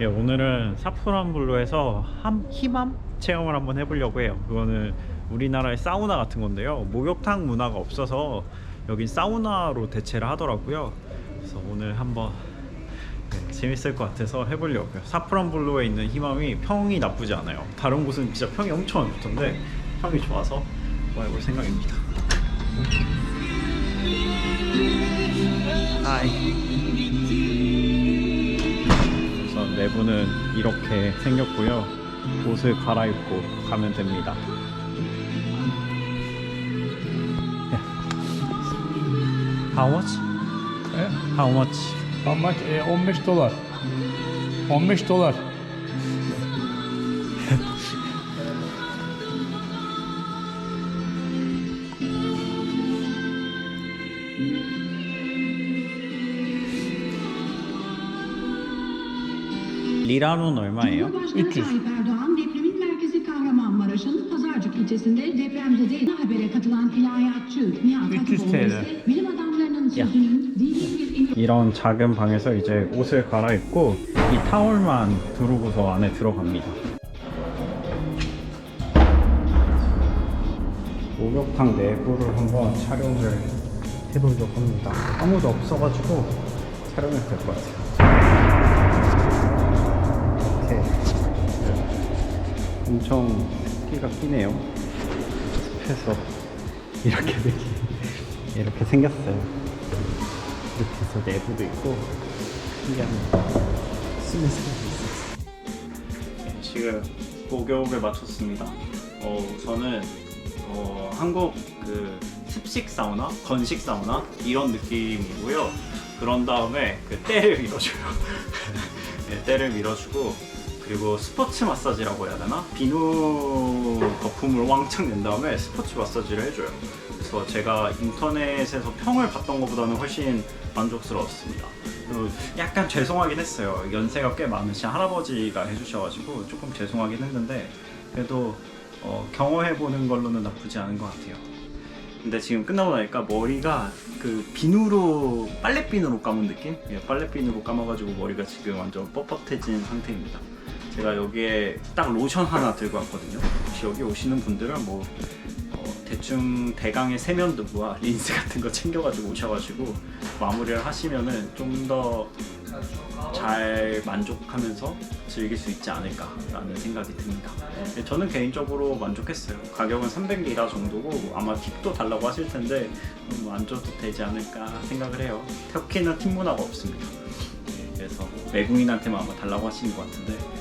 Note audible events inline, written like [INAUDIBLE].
예, 오늘은 사프란블루에서 함, 히맘 체험을 한번 해보려고 해요. 그거는 우리나라의 사우나 같은 건데요. 목욕탕 문화가 없어서 여긴 사우나로 대체를 하더라고요. 그래서 오늘 한번 네, 재밌을 것 같아서 해보려고요. 사프란블루에 있는 히맘이 평이 나쁘지 않아요. 다른 곳은 진짜 평이 엄청 안 좋던데 평이 좋아서 한번 해볼 생각입니다. 하이. 내부는 이렇게 생겼고요. 옷을 갈아입고 가면 됩니다. How much? Eh, How much? How much? Eh, 15 dolar. 15 dolar. 리라는 얼마예요? Cumhurbaşkanı 300. Tayyip Erdoğan depremin merkezi Kahramanmaraş'ın Pazarcık ilçesinde depremzede habere katılan ilahiyatçı Nihat 300 Hatipoğlu TL. ise bilim adamlarının sözünün dini bir emir 이런 작은 방에서 이제 옷을 갈아입고 이 타올만 두르고서 안에 들어갑니다. 목욕탕 내부를 한번 촬영을 해보려고 합니다. 아무도 없어가지고 촬영해도 될 것 같아요. 엄청 끼가 끼네요. 습해서 이렇게 [LAUGHS] 되게 이렇게 생겼어요. 이렇게 해서 내부도 있고 신기합니다. 쓰는 사람이 있어요. 지금 목욕을 마쳤습니다. 어, 우선은 어, 한국 그 습식 사우나, 건식 사우나 이런 느낌이고요. 그런 다음에 그 때를 밀어줘요. [LAUGHS] 네, 때를 밀어주고 그리고 스포츠 마사지라고 해야 되나? 비누 거품을 왕창 낸 다음에 스포츠 마사지를 해줘요. 그래서 제가 인터넷에서 평을 봤던 것보다는 훨씬 만족스러웠습니다. 약간 죄송하긴 했어요. 연세가 꽤 많으신 할아버지가 해주셔가지고 조금 죄송하긴 했는데 그래도 어, 경험해보는 걸로는 나쁘지 않은 것 같아요. 근데 지금 끝나고 나니까 머리가 그 비누로 빨래비누로 감은 느낌? 예, 빨래비누로 감아가지고 머리가 지금 완전 뻣뻣해진 상태입니다. 제가 여기에 딱 로션 하나 들고 왔거든요. 혹시 여기 오시는 분들은 뭐 어, 대충 대강의 세면도구와 [LAUGHS] 린스 같은 거 챙겨가지고 오셔가지고 마무리를 하시면은 좀 더 잘 만족하면서 즐길 수 있지 않을까라는 생각이 듭니다. 네, 저는 개인적으로 만족했어요. 가격은 300리라 정도고 아마 팁도 달라고 하실 텐데 음, 안 줘도 되지 않을까 생각을 해요. 터키는 팁 문화가 없습니다. 네, 그래서 외국인한테만 아마 달라고 하시는 것 같은데